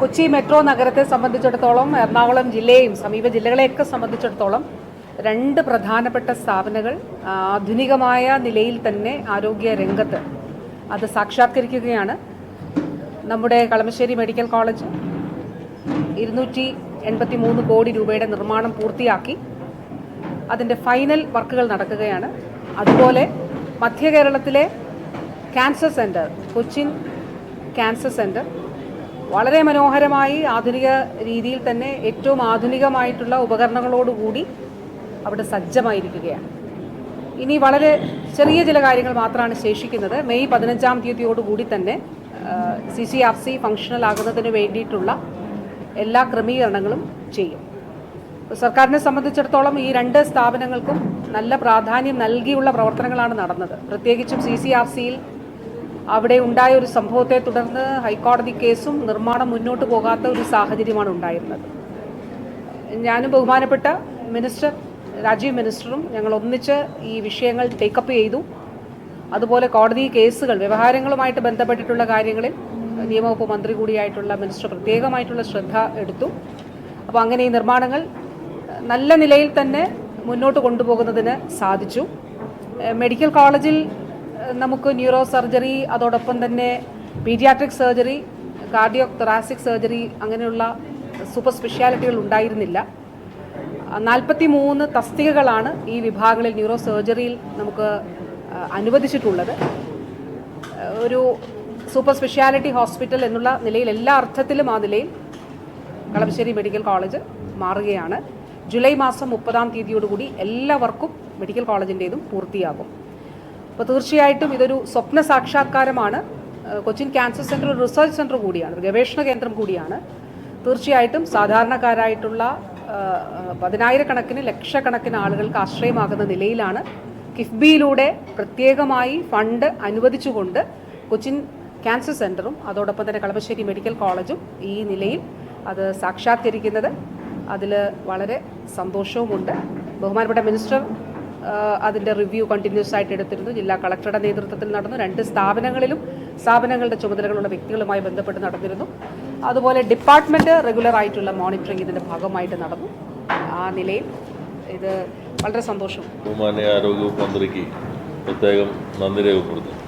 Kochi metro നഗരത്തെ സംബന്ധിച്ചിടത്തോളം എറണാകുളം ജില്ലയെയും സമീപ ജില്ലകളെയൊക്കെ സംബന്ധിച്ചിടത്തോളം രണ്ട് പ്രധാനപ്പെട്ട സ്ഥാപനങ്ങൾ ആധുനികമായ നിലയിൽ തന്നെ ആരോഗ്യ രംഗത്ത് അത് സാക്ഷാത്കരിക്കുകയാണ്. നമ്മുടെ കളമശ്ശേരി മെഡിക്കൽ കോളേജ് ഇരുന്നൂറ്റി എൺപത്തി മൂന്ന് കോടി രൂപയുടെ നിർമ്മാണം പൂർത്തിയാക്കി. അതിന്റെ ഫൈനൽ വർക്കുകൾ നടക്കുകയാണ്. അതുപോലെ മധ്യ കേരളത്തിലെ cancer centre Cochin cancer centre വളരെ മനോഹരമായി ആധുനിക രീതിയിൽ തന്നെ ഏറ്റവും ആധുനികമായിട്ടുള്ള ഉപകരണങ്ങളോടുകൂടി അവിടെ സജ്ജമായിരിക്കുകയാണ്. ഇനി വളരെ ചെറിയ ചില കാര്യങ്ങൾ മാത്രമാണ് ശേഷിക്കുന്നത്. മെയ് പതിനഞ്ചാം തീയതിയോടുകൂടി തന്നെ C C R C functional ആകുന്നതിന് വേണ്ടിയിട്ടുള്ള എല്ലാ ക്രമീകരണങ്ങളും ചെയ്യും. സർക്കാരിനെ സംബന്ധിച്ചിടത്തോളം ഈ രണ്ട് സ്ഥാപനങ്ങൾക്കും നല്ല പ്രാധാന്യം നൽകിയുള്ള പ്രവർത്തനങ്ങളാണ് നടന്നത്. പ്രത്യേകിച്ചും സി സി ആർ സിയിൽ അവിടെ ഉണ്ടായ ഒരു സംഭവത്തെ തുടർന്ന് ഹൈക്കോടതി കേസും നിർമ്മാണം മുന്നോട്ട് പോകാത്ത ഒരു സാഹചര്യമാണ് ഉണ്ടായിരുന്നത്. ഞാനും ബഹുമാനപ്പെട്ട മിനിസ്റ്റർ രാജീവ് മിനിസ്റ്ററും ഞങ്ങൾ ഒന്നിച്ച് ഈ വിഷയങ്ങൾ ടേക്കപ്പ് ചെയ്തു. അതുപോലെ കോടതി കേസുകൾ വ്യവഹാരങ്ങളുമായിട്ട് ബന്ധപ്പെട്ടിട്ടുള്ള കാര്യങ്ങളിൽ നിയമവകുപ്പ് മന്ത്രി കൂടിയായിട്ടുള്ള മിനിസ്റ്റർ പ്രത്യേകമായിട്ടുള്ള ശ്രദ്ധ എടുത്തു. അപ്പോൾ അങ്ങനെ ഈ നിർമ്മാണങ്ങൾ നല്ല നിലയിൽ തന്നെ മുന്നോട്ട് കൊണ്ടുപോകുന്നതിന് സാധിച്ചു. മെഡിക്കൽ കോളേജിൽ നമുക്ക് ന്യൂറോ സർജറി അതോടൊപ്പം തന്നെ pediatric surgery cardio thoracic surgery അങ്ങനെയുള്ള സൂപ്പർ സ്പെഷ്യാലിറ്റികൾ ഉണ്ടായിരുന്നില്ല. നാൽപ്പത്തി മൂന്ന് തസ്തികകളാണ് ഈ വിഭാഗങ്ങളിൽ ന്യൂറോ സർജറിയിൽ നമുക്ക് അനുവദിച്ചിട്ടുള്ളത്. ഒരു സൂപ്പർ സ്പെഷ്യാലിറ്റി ഹോസ്പിറ്റൽ എന്നുള്ള നിലയിൽ എല്ലാ അർത്ഥത്തിലും ആ നിലയിൽ കളമശ്ശേരി മെഡിക്കൽ കോളേജ് മാറുകയാണ്. ജൂലൈ മാസം മുപ്പതാം തീയതിയോടുകൂടി എല്ലാവർക്കും മെഡിക്കൽ കോളേജിന്റേതും പൂർത്തിയാകും. അപ്പോൾ തീർച്ചയായിട്ടും ഇതൊരു സ്വപ്ന സാക്ഷാത്കാരമാണ്. കൊച്ചിൻ ക്യാൻസർ സെന്റർ ഒരു റിസർച്ച് സെന്റർ കൂടിയാണ് ഒരു ഗവേഷണ കേന്ദ്രം കൂടിയാണ്. തീർച്ചയായിട്ടും സാധാരണക്കാരായിട്ടുള്ള പതിനായിരക്കണക്കിന് ലക്ഷക്കണക്കിന് ആളുകൾക്ക് ആശ്രയമാകുന്ന നിലയിലാണ് കിഫ്ബിയിലൂടെ പ്രത്യേകമായി ഫണ്ട് അനുവദിച്ചുകൊണ്ട് കൊച്ചിൻ ക്യാൻസർ സെന്ററും അതോടൊപ്പം തന്നെ കളമശ്ശേരി മെഡിക്കൽ കോളേജും ഈ നിലയിൽ അത് സാക്ഷാത്കരിക്കുന്നത്. അതിൽ വളരെ സന്തോഷവുമുണ്ട്. ബഹുമാനപ്പെട്ട മിനിസ്റ്റർ അതിന്റെ റിവ്യൂ കണ്ടിന്യൂസ് ആയിട്ട് എടുത്തിരുന്നു. ജില്ലാ കളക്ടറുടെ നേതൃത്വത്തിൽ നടന്നു. രണ്ട് സ്ഥാപനങ്ങളിലും സ്ഥാപനങ്ങളുടെ ചുമതലകളുള്ള വ്യക്തികളുമായി ബന്ധപ്പെട്ട് നടന്നിരുന്നു. അതുപോലെ ഡിപ്പാർട്ട്മെന്റ് റെഗുലർ ആയിട്ടുള്ള മോണിറ്ററിംഗ് ഇതിന്റെ ഭാഗമായിട്ട് നടന്നു. ആ നിലയിൽ ഇത് വളരെ സന്തോഷം. ബഹുമാന്യ ആരോഗ്യ മന്ത്രിക്ക് പ്രത്യേകം നന്ദി രേഖപ്പെടുത്തുന്നു.